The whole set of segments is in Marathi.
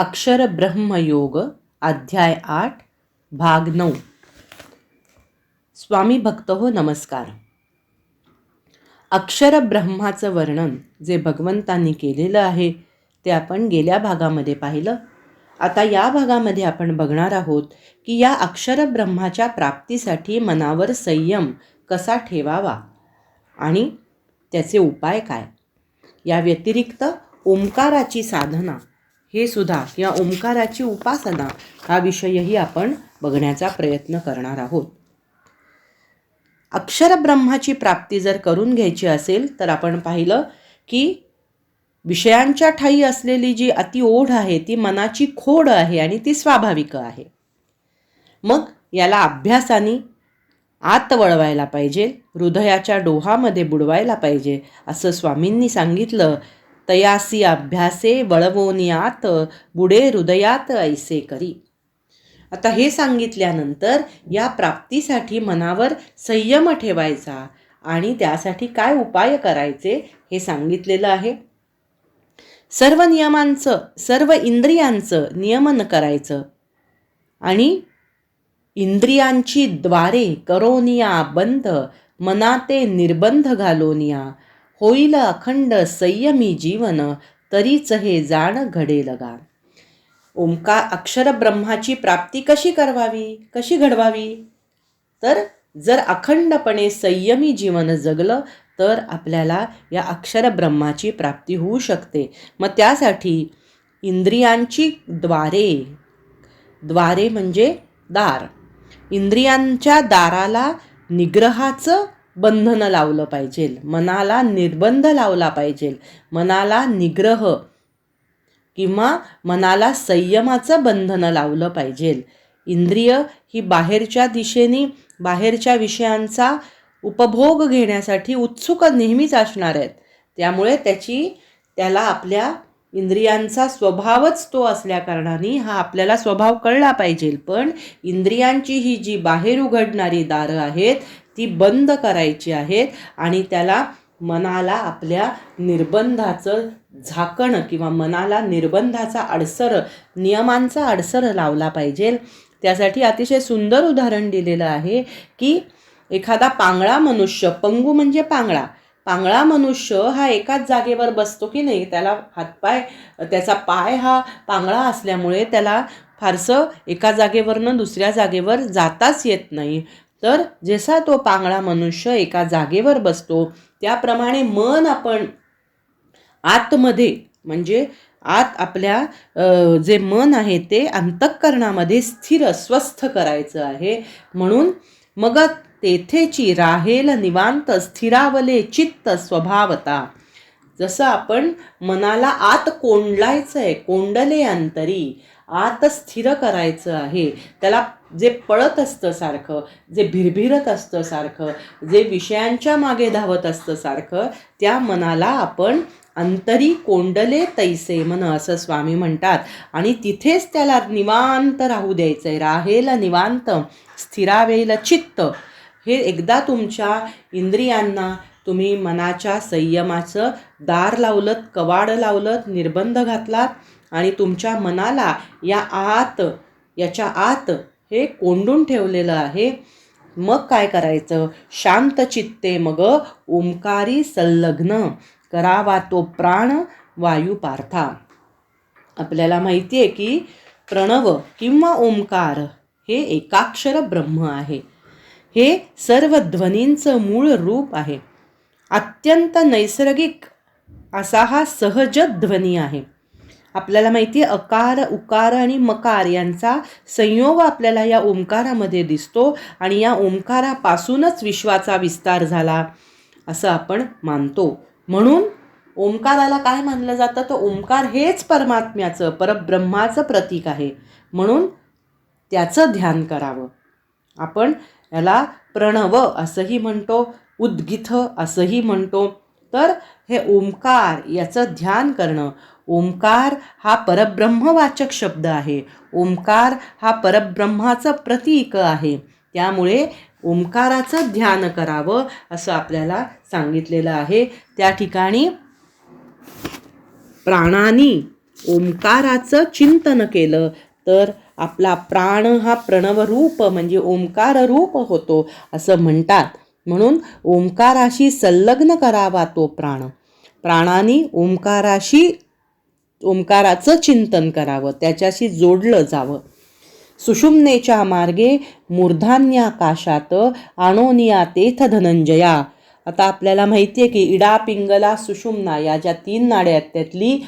अक्षर ब्रह्मयोग अध्याय आठ भाग नऊ. स्वामी भक्त हो नमस्कार. अक्षर ब्रह्माचं वर्णन जे भगवंतांनी केलेलं आहे ते आपण गेल्या भागामध्ये पाहिलं. आता या भागामध्ये आपण बघणार आहोत की या अक्षर ब्रह्माच्या प्राप्तीसाठी मनावर संयम कसा ठेवावा आणि त्याचे उपाय काय. या व्यतिरिक्त ओंकाराची साधना हे सुद्धा किंवा ओंकाराची उपासना हा विषयही आपण बघण्याचा प्रयत्न करणार आहोत. अक्षरब्रह्माची प्राप्ती जर करून घ्यायची असेल तर आपण पाहिलं की विषयांच्या ठाई असलेली जी अति ओढ आहे ती मनाची खोड आहे आणि ती स्वाभाविक आहे. मग याला अभ्यासाने आत वळवायला पाहिजे हृदयाच्या डोहामध्ये बुडवायला पाहिजे असं स्वामींनी सांगितलं. तयासी अभ्यासे वळवोनियात बुडे हृदयात ऐसे करी आता हे सांगितल्यानंतर या प्राप्तीसाठी मनावर संयम ठेवायचा आणि त्यासाठी काय उपाय करायचे हे सांगितलेलं आहे. सर्व नियमांचं सर्व इंद्रियांचं नियमन करायचं आणि इंद्रियांची द्वारे करोनिया बंध मनाते निर्बंध घालोनिया होईल अखंड संयमी जीवन तरीच हे जाण घडेल गा ओंकार अक्षर ब्रह्माची प्राप्ती कशी करवावी कशी घडवावी? तर जर अखंडपणे संयमी जीवन जगलं तर आपल्याला या अक्षर ब्रह्माची प्राप्ती होऊ शकते. मग त्यासाठी इंद्रियांची द्वारे द्वारे म्हणजे दार. इंद्रियांच्या दाराला निग्रहाचं बंधन लावलं पाहिजे. मनाला निर्बंध लावला पाहिजे. मनाला निग्रह किंवा मनाला संयमाचं बंधन लावलं पाहिजे. इंद्रिय ही बाहेरच्या दिशेने बाहेरच्या विषयांचा उपभोग घेण्यासाठी उत्सुक नेहमीच असणार आहेत. त्यामुळे त्याची त्याला आपल्या इंद्रियांचा स्वभावच तो असल्याकारणाने हा आपल्याला स्वभाव कळला पाहिजे. पण इंद्रियांची ही जी बाहेर उघडणारी दारं आहेत ती बंद करायची आहेत आणि त्याला मनाला आपल्या निर्बंधाचं झाकण किंवा मनाला निर्बंधाचा अडसर नियमांचा अडसर लावला पाहिजे. त्यासाठी अतिशय सुंदर उदाहरण दिलेलं आहे की एखादा पांगळा मनुष्य पंगू म्हणजे पांगळा. पांगळा मनुष्य हा एकाच जागेवर बसतो की नाही? त्याला हातपाय त्याचा पाय हा पांगळा असल्यामुळे त्याला फारसं एका जागेवरनं दुसऱ्या जागेवर जाताच येत नाही. तर जसा तो पांगळा मनुष्य एका जागेवर बसतो त्याप्रमाणे मन आपण आतमध्ये म्हणजे आत आपल्या जे मन आहे ते अंतःकरणामध्ये स्थिर स्वस्थ करायचं आहे. म्हणून मग तेथेची राहेल निवांत स्थिरावले चित्त स्वभावता. जसं आपण मनाला आत कोंडलायचं आहे कोंडले अंतरी आत स्थिर करायचं आहे. त्याला जे पळत असतं सारखं जे भिरभिरत असतं सारखं जे विषयांच्या मागे धावत असतं सारखं त्या मनाला आपण अंतरी कोंडले तैसे मन असं स्वामी म्हणतात. आणि तिथेच त्याला निवांत राहू द्यायचं आहे राहेल निवांत स्थिरावेल चित्त. हे एकदा तुमच्या इंद्रियांना तुम्ही मनाच्या संयमाचं दार लावलत कवाड लावलत निर्बंध घातलात आणि तुमच्या मनाला या आत याच्या आत हे कोंडून ठेवलेलं आहे. मग काय करायचं? शांत चित्ते मग ओंकारी संलग्न करावा तो प्राण वायू पार्था. आपल्याला माहिती आहे की प्रणव किंवा ओंकार हे एकाक्षर ब्रह्म आहे. हे सर्व ध्वनींचं मूळ रूप आहे. अत्यंत नैसर्गिक असा हा सहज ध्वनी आहे. आपल्याला माहिती आहे अकार उकार आणि मकार यांचा संयोग आपल्याला या ओंकारामध्ये दिसतो आणि या ओंकारापासूनच विश्वाचा विस्तार झाला असं आपण मानतो. म्हणून ओंकाराला काय मानलं जातं? तर ओंकार हेच परमात्म्याचं परब्रह्माचं प्रतीक आहे. म्हणून त्याचं ध्यान करावं. आपण याला प्रणव असंही म्हणतो उद्गिथ असंही म्हणतो. तर हे ओंकार याचं ध्यान करणं ओंकार हा परब्रह्मवाचक शब्द आहे. ओंकार हा परब्रह्माचं प्रतीक आहे. त्यामुळे ओंकाराचं ध्यान करावं असं आपल्याला सांगितलेलं आहे. त्या ठिकाणी प्राणानी ओंकाराचं चिंतन केलं तर आपला प्राण हा प्रणवरूप म्हणजे ओंकार रूप होतो असं म्हणतात. म्हणून ओंकाराशी संलग्न करावा तो प्राण. प्राणाने ओंकाराशी ओंकाराचं चिंतन करावं त्याच्याशी जोडलं जावं. सुषुम्नेच्या मार्गे मूर्धान्याकाशात आणोनिया तेथ धनंजया. आता आपल्याला माहिती आहे की इडा पिंगला सुषुम्ना या ज्या तीन नाड्या आहेत त्यातली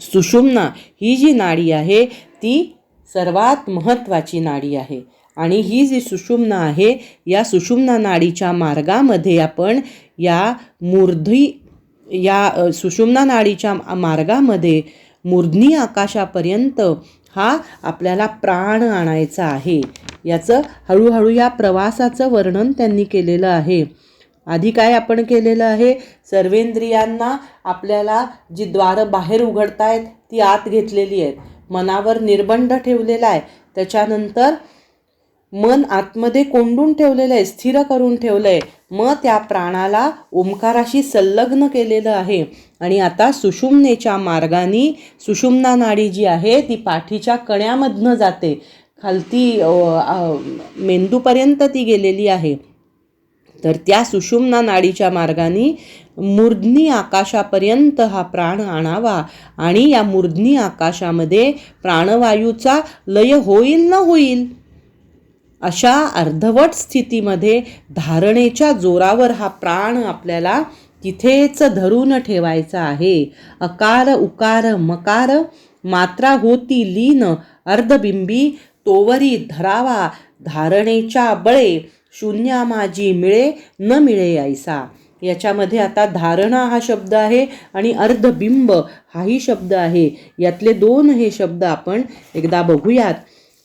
सुषुम्ना ही जी नाडी आहे ती सर्वात महत्त्वाची नाडी आहे. आणि ही जी सुषुम्ना आहे या सुषुम्ना नाडीच्या मार्गामध्ये आपण या मूर्धी या सुषुम्ना नाडीच्या मार्गामध्ये मूर्धनी आकाशापर्यंत हा आपल्याला प्राण आणायचा आहे. याचं हळूहळू या प्रवासाचं वर्णन त्यांनी केलेलं आहे. आधी काय आपण केलेलं आहे? सर्वेंद्रियांना आपल्याला जी द्वारं बाहेर उघडतायत ती आत घेतलेली आहेत. मनावर निर्बंध ठेवलेला आहे. त्याच्यानंतर मन आतमध्ये कोंडून ठेवलेलं आहे स्थिर करून ठेवलं आहे मग त्या प्राणाला ओंकाराशी संलग्न केलेलं आहे. आणि आता सुषुम्नेच्या मार्गाने सुषुम्ना नाडी जी आहे ती पाठीच्या कण्यामधनं जाते. खालती मेंदूपर्यंत ती गेलेली आहे. तर त्या सुषुम्ना नाडीच्या मार्गाने मूर्धनी आकाशापर्यंत हा प्राण आणावा. आणि या मूर्धनी आकाशामध्ये प्राणवायूचा लय होईल न होईल अशा अर्धवट स्थितीमध्ये धारणेच्या जोरावर हा प्राण आपल्याला तिथेच धरून ठेवायचा आहे. अकार उकार मकार मात्रा होती लीन अर्धबिंबी तोवरी धरावा धारणेच्या बळे शून्या माझी मिळे न मिळे ऐसा. याच्यामध्ये आता धारणा हा शब्द आहे आणि अर्धबिंब हाही शब्द आहे. यातले दोन हे शब्द आपण एकदा बघूयात.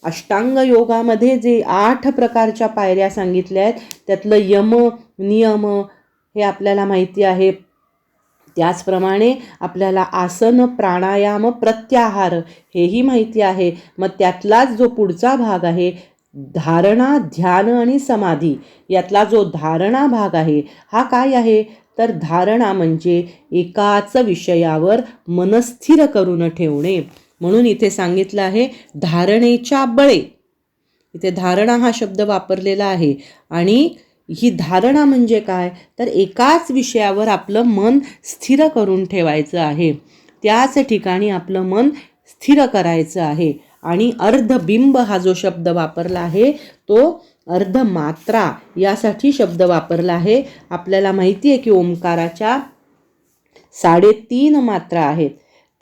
अष्टांग योगामध्ये जे आठ प्रकारच्या पायऱ्या सांगितल्या आहेत त्यातलं यम नियम हे आपल्याला माहिती आहे. त्याचप्रमाणे आपल्याला आसन प्राणायाम प्रत्याहार हेही माहिती आहे. मग त्यातलाच जो पुढचा भाग आहे धारणा ध्यान आणि समाधी यातला जो धारणा भाग आहे हा काय आहे? तर धारणा म्हणजे एकाच विषयावर मनस्थिर करून ठेवणे. म्हणून इथे सांगितलं आहे धारणेच्या बळे. इथे धारणा हा शब्द वापरलेला आहे. आणि ही धारणा म्हणजे काय? तर एकाच विषयावर आपलं मन स्थिर करून ठेवायचं आहे. त्याच ठिकाणी आपलं मन स्थिर करायचं आहे. आणि अर्धबिंब हा जो शब्द वापरला आहे तो अर्धमात्रा यासाठी शब्द वापरला आहे. आपल्याला माहिती आहे की ओंकाराच्या साडेतीन मात्रा आहेत.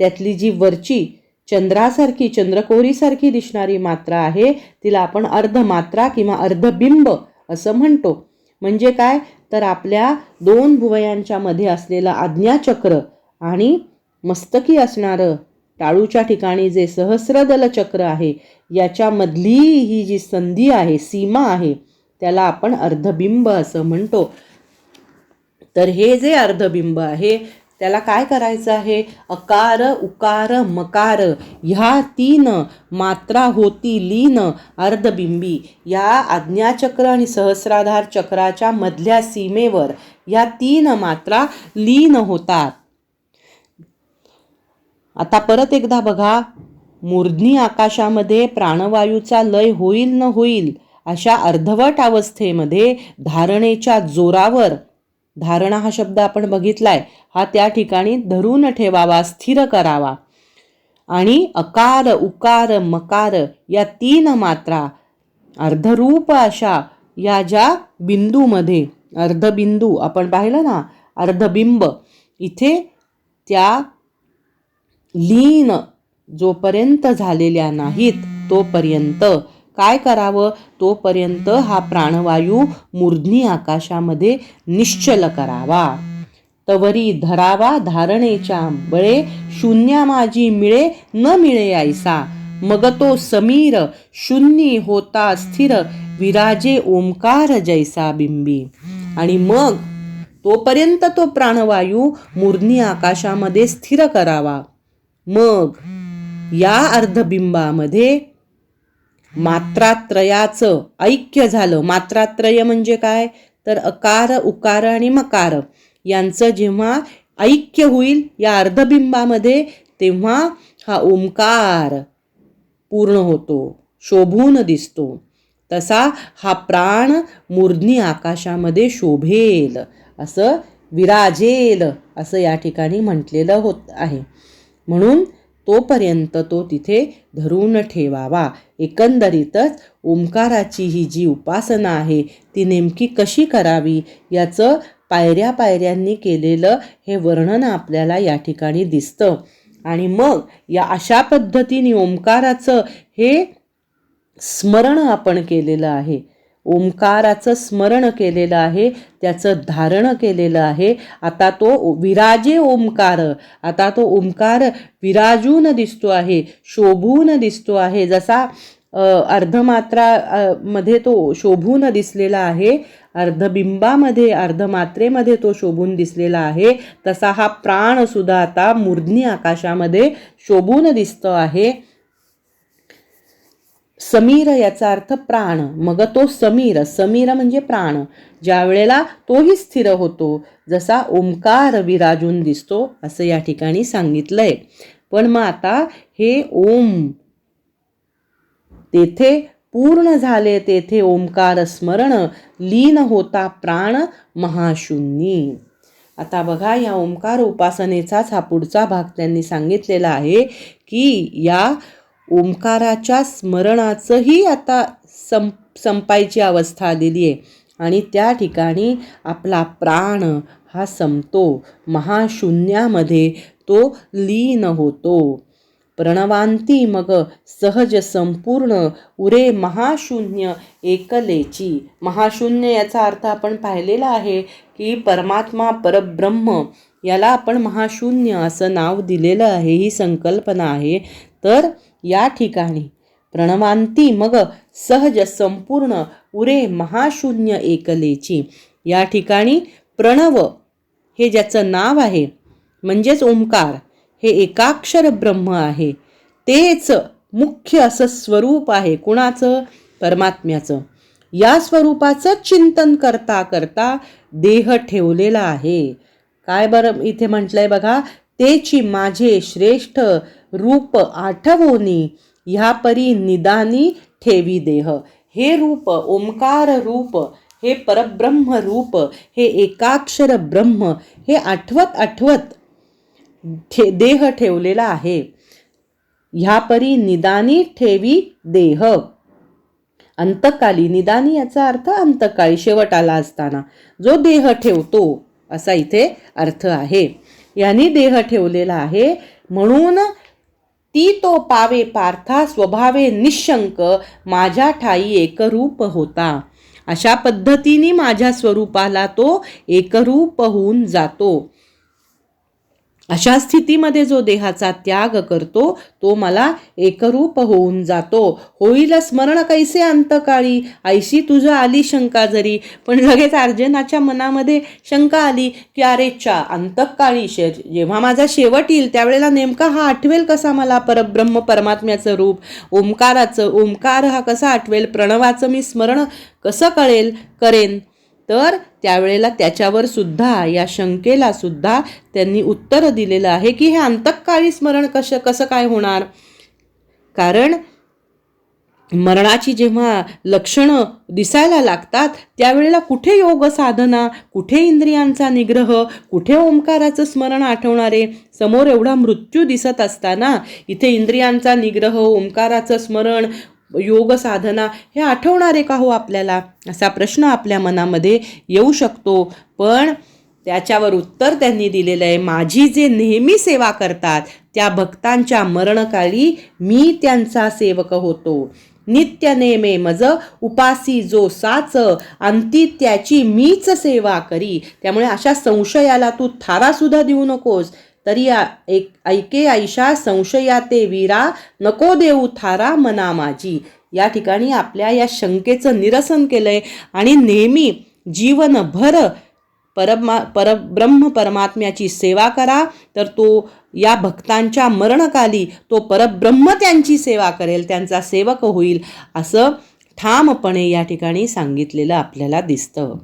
त्यातली जी वरची चंद्रासारखी चंद्रकोरीसारखी दिसणारी मात्रा आहे. तिला आपण अर्धमात्रा किंवा अर्धबिंब असं म्हणतो. म्हणजे काय? तर आपल्या दोन भुवयांच्या मध्ये असलेलं आज्ञाचक्र आणि मस्तकी असणारं टाळूच्या ठिकाणी जे सहस्रदल चक्र आहे याच्यामधली ही जी संधी आहे सीमा आहे त्याला आपण अर्धबिंब असं म्हणतो. तर हे जे अर्धबिंब आहे त्याला काय करायचं आहे? अकार उकार मकार ह्या तीन मात्रा होती लीन अर्धबिंबी. या आज्ञाचक्र आणि सहस्राधार चक्राच्या मधल्या सीमेवर या तीन मात्रा लीन होतात. आता परत एकदा बघा. मूर्धनी आकाशामध्ये प्राणवायूचा लय होईल न होईल अशा अर्धवट अवस्थेमध्ये धारणेच्या जोरावर धारणा हा शब्द आपण बघितलाय हा त्या ठिकाणी धरून ठेवावा स्थिर करावा. आणि अकार उकार मकार या तीन मात्रा अर्धरूप अशा या ज्या बिंदूमध्ये अर्धबिंदू आपण पाहिलं ना अर्धबिंब इथे त्या लीन जोपर्यंत झालेल्या नाहीत तोपर्यंत काय करावं? तोपर्यंत हा प्राणवायू मूर्धनी आकाशामध्ये निश्चल करावा. तवरी धरावा धारणेच्या बळे शून्या माझी मिळे न मिळे ऐसा मग तो समीर शून्य होता स्थिर विराजे ओंकार जैसा बिंबी. आणि मग तोपर्यंत तो प्राणवायू मूर्धनी आकाशामध्ये स्थिर करावा. मग या अर्धबिंबामध्ये मात्रात्रयाचं ऐक्य झालं. मात्रात्रय म्हणजे काय? तर अकार उकार आणि मकार. यांचं जेव्हा ऐक्य होईल या अर्धबिंबामध्ये तेव्हा हा ओंकार पूर्ण होतो शोभून दिसतो. तसा हा प्राण मूर्धनी आकाशामध्ये शोभेल असं विराजेल असं या ठिकाणी म्हटलेलं होत आहे. म्हणून तोपर्यंत तो तिथे धरून ठेवावा. एकंदरीतच ओंकाराची ही जी उपासना आहे ती नेमकी कशी करावी याचं पायऱ्या पायऱ्यांनी केलेलं हे वर्णन आपल्याला या ठिकाणी दिसतं. आणि मग या अशा पद्धतीने ओंकाराचं हे स्मरण आपण केलेलं आहे. ओंकाराचं स्मरण केलेलं आहे त्याचं धारण केलेलं आहे. आता तो विराजे ओंकार आता तो ओंकार विराजून दिसतो आहे शोभून दिसतो आहे. जसा अर्धमात्रा मध्ये तो शोभून दिसलेला आहे अर्धबिंबामध्ये अर्धमात्रेमध्ये तो शोभून दिसलेला आहे तसा हा प्राणसुद्धा आता मूर्धनी आकाशामध्ये शोभून दिसतो आहे. समीर याचा अर्थ प्राण. मग तो समीर समीर म्हणजे प्राण. ज्या वेळेला तोही स्थिर होतो जसा ओंकार विराजून दिसतो असं या ठिकाणी सांगितलंय. पण मग आता हे ओम तेथे पूर्ण झाले तेथे ओंकार स्मरण लीन होता प्राण महाशून्यी. आता बघा या ओंकार उपासनेचाच हा पुढचा भाग त्यांनी सांगितलेला आहे की या ओंकाराच्या स्मरणाचंही आता सं संपायची अवस्था आलेली आहे. आणि त्या ठिकाणी आपला प्राण हा संपतो. महाशून्यामध्ये तो लीन होतो. प्रणवांती मग सहज संपूर्ण उरे महाशून्य एकलेची. महाशून्य याचा अर्थ आपण पाहिलेला आहे की परमात्मा परब्रह्म याला आपण महाशून्य असं नाव दिलेलं आहे ही संकल्पना आहे. तर या ठिकाणी. प्रणवांती मग सहज संपूर्ण उरे महाशून्य एकलेची. या ठिकाणी प्रणव हे ज्याचं नाव आहे म्हणजेच ओंकार हे एकाक्षर ब्रह्म आहे. तेच मुख्य असं स्वरूप आहे कुणाचं? परमात्म्याचं. या स्वरूपाचं चिंतन करता करता देह ठेवलेला आहे. काय बरं इथे म्हटलंय बघा तेची माझे श्रेष्ठ रूप आठवोनी ह्या परी निदानी ठेवी देह. हे रूप ओंकार रूप हे परब्रह्म रूप हे एकाक्षर ब्रह्म हे आठवत आठवत ठे देह ठेवलेला आहे. ह्या परी निदानी ठेवी देह. अंतकाली निदानी याचा अर्थ अंतकाळी शेवट आला असताना. जो देह ठेवतो असा इथे अर्थ आहे. यांनी देह ठेवलेला आहे. म्हणून ती तो पावे पार्था स्वभावे निशंक माझ्या ठाई एकरूप होता. अशा पद्धतीने माझ्या स्वरूपाला तो एकरूप होऊन जातो. अशा स्थितीमध्ये जो देहाचा त्याग करतो तो मला एकरूप होऊन जातो. होईल स्मरण कैसे अंतकाळी? ऐशी तुझं आली शंका जरी. पण लगेच अर्जुनाच्या मनामध्ये शंका आली की अरे चा अंतकाळी शे जेव्हा माझा शेवट येईल त्यावेळेला नेमका हा आठवेल कसा मला परब्रह्म परमात्म्याचं रूप? ओंकाराचं ओंकार हा कसा आठवेल? प्रणवाचं मी स्मरण कसं कळेल करेन? तर त्यावेळेला त्याच्यावर सुद्धा या शंकेला सुद्धा त्यांनी उत्तर दिलेलं आहे की हे अंतकाळी स्मरण कसं कसं काय होणार? कारण मरणाची जेव्हा लक्षणं दिसायला लागतात त्यावेळेला कुठे योग साधना कुठे इंद्रियांचा निग्रह कुठे ओंकाराचं स्मरण आठवणारे? समोर एवढा मृत्यू दिसत असताना इथे इंद्रियांचा निग्रह ओंकाराचं स्मरण योग साधना हे आठवणारे का हो आपल्याला? असा प्रश्न आपल्या मनामध्ये येऊ शकतो. पण त्याच्यावर उत्तर त्यांनी दिलेलं आहे माझी जे नेहमी सेवा करतात त्या भक्तांच्या मरणकाळी मी त्यांचा सेवक होतो. नित्य नेमे मज उपासी जो साच अंती त्याची मीच सेवा करी. त्यामुळे अशा संशयाला तू थारासुद्धा देऊ नकोस. तरी एक ऐके आयशा संशयाते वीरा नको देऊ थारा मना माझी. या ठिकाणी आपल्या या शंकेचं निरसन केलं आहे आणि नेहमी जीवनभर परमा परब्रह्म परमात्म्याची सेवा करा तर तो या भक्तांच्या मरणकाली तो परब्रह्म त्यांची सेवा करेल त्यांचा सेवक होईल असं ठामपणे या ठिकाणी सांगितलेलं आपल्याला दिसतं.